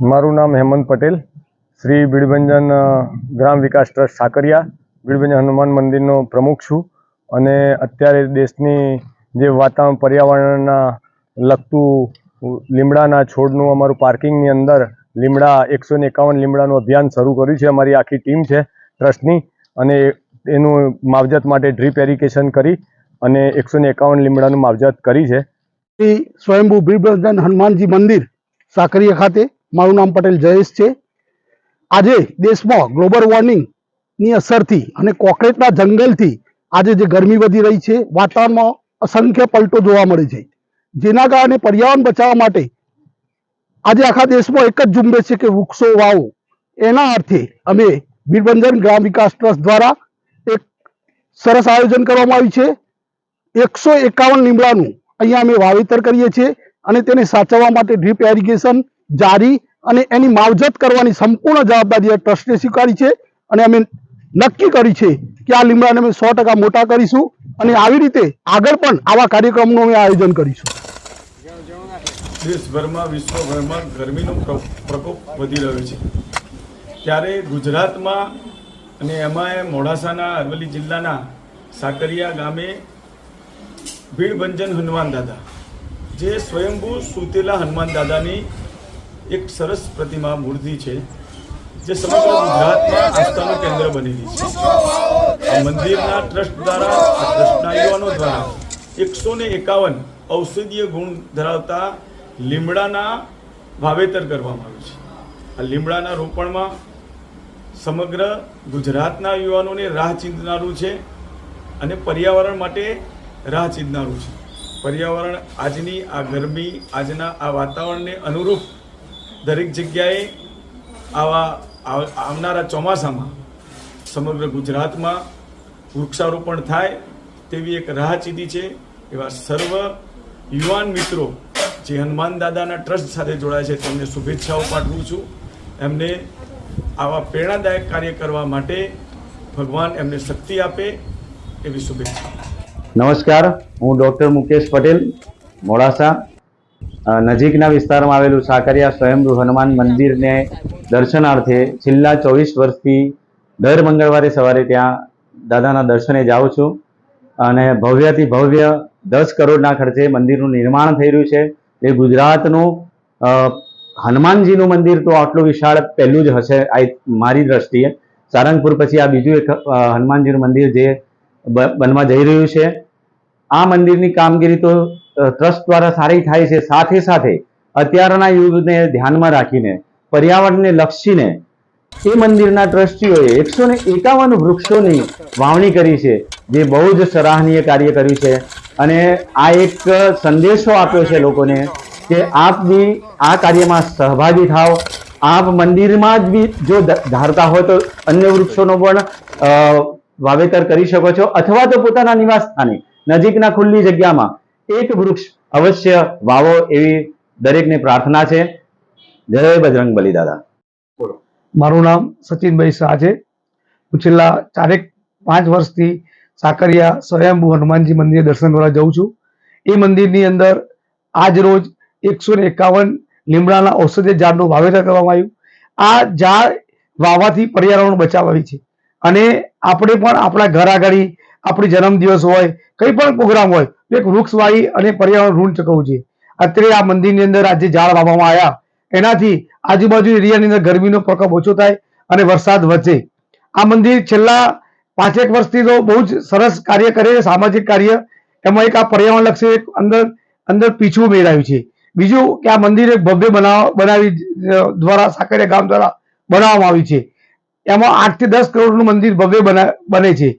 મારું નામ હેમંત પટેલ, શ્રી બીડભંજન ગ્રામ વિકાસ ટ્રસ્ટ સાકરિયા. બીડભંજન હનુમાન મંદિરનો પ્રમુખ છું અને અત્યારે દેશની જે વાતાવરણ પર્યાવરણના લગતું લીમડાના છોડનું અમારું પાર્કિંગની અંદર લીમડા, એકસો ને એકાવન લીમડાનું અભિયાન શરૂ કર્યું છે. અમારી આખી ટીમ છે ટ્રસ્ટની અને એનું માવજત માટે ડ્રીપ એરિગેશન કરી અને એકસો ને એકાવન લીમડાનું માવજત કરી છે. સ્વયંભૂ ભીમભજન હનુમાનજી મંદિર સાકરિયા ખાતે મારું નામ પટેલ જયેશ છે. આજે દેશમાં ગ્લોબલ વોર્મિંગની અસરથી અને કોકરેટના જંગલથી આજે જે ગરમી વધી રહી છે, વાતાવરણમાં અસંખ્ય પલટો જોવા મળે છે. જેના કારણે પર્યાવરણ બચાવવા માટે આજે આખા દેશમાં એક જ ઝુંબેશ છે કે વૃક્ષો, વાવો. એના અર્થે અમે બીરબંજન ગ્રામ વિકાસ ટ્રસ્ટ દ્વારા એક સરસ આયોજન કરવામાં આવ્યું છે. એકસો એકાવન લીમડાનું અહીંયા અમે વાવેતર કરીએ છીએ અને તેને સાચવવા માટે ડ્રીપ એરિગેશન જારી અને એની માવજત કરવાની સંપૂર્ણ જવાબદારી ટ્રસ્ટે સ્વીકારી છે અને અમે નક્કી કરી છે કે આ લીમડાને અમે સો મોટા કરીશું અને આવી રીતે આગળ પણ આવા કાર્યક્રમનું અમે આયોજન કરીશું. દેશભરમાં, વિશ્વભરમાં ગરમીનો પ્રકોપ વધી રહ્યો છે. ત્યારે ગુજરાતમાં અને એમાં મોડાસાના, અરવલ્લી જિલ્લાના સાકરિયા ગામે ભીડભંજન હનુમાન દાદા, જે સ્વયંભૂ સુતેલા હનુમાન દાદાની એક સરસ પ્રતિમા મૂર્તિ છે, જે સમગ્ર ગુજરાતમાં આસ્થાનું કેન્દ્ર બનેલી છે. આ મંદિરના ટ્રસ્ટ દ્વારા ટ્રસ્ટના યુવાનો દ્વારા એકસો ને એકાવન ઔષધીય ગુણ ધરાવતા લીમડાના વાવેતર કરવામાં આવ્યું છે. આ લીમડાના રોપણમાં સમગ્ર ગુજરાતના યુવાનોને રાહ ચીંધનારું છે અને પર્યાવરણ માટે રાહ ચીંધનારું છે. પર્યાવરણ આજની આ ગરમી, આજના આ વાતાવરણને અનુરૂપ દરેક જગ્યાએ આવા આવનારા ચોમાસામાં સમગ્ર ગુજરાતમાં વૃક્ષારોપણ થાય તેવી એક રાહ ચીધી છે એવા સર્વ યુવાન મિત્રો જે હનુમાન દાદાના ટ્રસ્ટ સાથે જોડાય છે તેમને શુભેચ્છાઓ પાઠવું છું. એમને આવા પ્રેરણાદાયક કાર્ય કરવા માટે ભગવાન એમને શક્તિ આપે એવી શુભેચ્છા નમસ્કાર, હું ડૉક્ટર મુકેશ પટેલ, મોડાસા. નજીકના વિસ્તારમાં આવેલું સાકરિયા સ્વયંભૂ હનુમાન મંદિરને દર્શનાર્થે છેલ્લા ચોવીસ વર્ષથી દર મંગળવારે સવારે ત્યાં દાદાના દર્શને જાઉં છું. અને ભવ્યથી ભવ્ય દસ કરોડના ખર્ચે મંદિરનું નિર્માણ થઈ રહ્યું છે. એ ગુજરાતનું હનુમાનજીનું મંદિર તો આટલું વિશાળ પહેલું જ હશે, આ મારી દ્રષ્ટિએ. સારંગપુર પછી આ બીજું એક હનુમાનજીનું મંદિર જે બનવા જઈ રહ્યું છે. આ મંદિરની કામગીરી તો ટ્રસ્ટ દ્વારા સારી થાય છે. સાથે સાથે અત્યારના યુગને ધ્યાનમાં રાખીને, પર્યાવરણને લક્ષીને એ મંદિરના ટ્રસ્ટીઓએ એકસો ને એકાવન વૃક્ષોની વાવણી કરી છે, જે બહુ જ સરાહનીય કાર્ય કર્યું છે. અને આ એક સંદેશો આપ્યો છે લોકોને કે આપ બી આ કાર્યમાં સહભાગી થાઓ. આપ મંદિરમાં જ બી જો ધારતા હોય તો અન્ય વૃક્ષોનો પણ વાવેતર કરી શકો છો. અથવા તો પોતાના નિવાસ સ્થાને, નજીકના ખુલ્લી જગ્યામાં એક વૃક્ષ અવશ્ય વાવો એવી દરેકને પ્રાર્થના છે. જય બજરંગ બલી દાદા. મારું નામ સચિનભાઈ શાહ છે. હું છેલ્લા ચારેક પાંચ વર્ષથી સાકરિયા સ્વયંભૂ હનુમાનજી મંદિરે દર્શન કરવા જઉં છું. એ મંદિરની અંદર આજ રોજ એકસો ને એકાવન લીમડાના ઔષધીય ઝાડનું વાવેતર કરવામાં આવ્યું. આ ઝાડ વાવાથી પર્યાવરણ બચાવાય છે. અને આપણે પણ આપણા ઘર આગળ આપણી જન્મદિવસ હોય, કંઈ પણ પ્રોગ્રામ હોય, તો એક વૃક્ષ વાવી અને પર્યાવરણ ઋણ ચૂકવવું જોઈએ. અત્યારે આ મંદિરની અંદર આજે ઝાડ વાવવામાં આવ્યા. એનાથી આજુબાજુ એરિયાની અંદર ગરમીનો પ્રકોપ ઓછો થાય અને વરસાદ વધે. આ મંદિર છેલ્લા પાંચેક વર્ષથી તો બહુ જ સરસ કાર્ય કરે છે, સામાજિક કાર્ય. એમાં એક આ પર્યાવરણ લક્ષી એક અંદર અંદર પીછું મેળવ્યું છે. બીજું કે આ મંદિર એક ભવ્ય બનાવ, બનાવી દ્વારા, સાકરિયા ગામ દ્વારા બનાવવામાં આવ્યું છે. એમાં આઠથી દસ કરોડનું મંદિર ભવ્ય બને છે.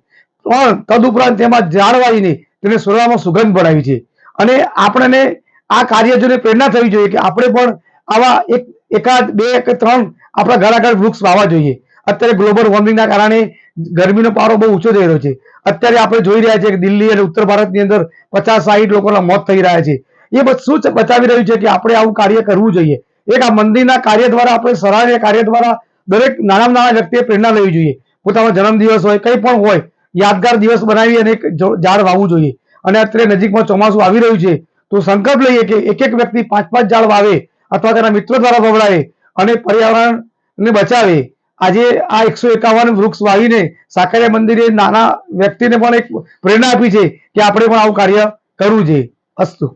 પણ તદુપરાંત તેમાં વાવીને તેને સોનામાં સુગંધ પડાવી છે. અને આપણને આ કાર્ય જોઈને પ્રેરણા થવી જોઈએ કે આપણે પણ આવા એક, એકાદ, બે કે ત્રણ આપણા ઘર આગળ વૃક્ષ વાવવા જોઈએ. અત્યારે ગ્લોબલ વોર્મિંગના કારણે ગરમીનો પારો બહુ ઊંચો થઈ રહ્યો છે. અત્યારે આપણે જોઈ રહ્યા છીએ કે દિલ્હી અને ઉત્તર ભારતની અંદર પચાસ, સાહીઠ લોકોના મોત થઈ રહ્યા છે. એ શું બતાવી રહ્યું છે કે આપણે આવું કાર્ય કરવું જોઈએ. એક આ મંદિરના કાર્ય દ્વારા આપણે સરાહનીય કાર્ય દ્વારા દરેક નાના નાના વ્યક્તિએ પ્રેરણા લેવી જોઈએ. પોતાનો જન્મદિવસ હોય, કંઈ પણ હોય યાદગાર દિવસ બનાવી અને એક ઝાડ વાવવું જોઈએ. અને અત્યારે નજીકમાં ચોમાસું આવી રહ્યું છે, તો સંકલ્પ લઈએ કે એક એક વ્યક્તિ પાંચ પાંચ ઝાડ વાવે અથવા તેના મિત્રો દ્વારા ભવડાવે અને પર્યાવરણને બચાવે. આજે આ એકસો એકાવન વૃક્ષ વાવીને સાકરિયા મંદિરે નાના વ્યક્તિને પણ એક પ્રેરણા આપી છે કે આપણે પણ આવું કાર્ય કરવું જોઈએ. અસ્તુ.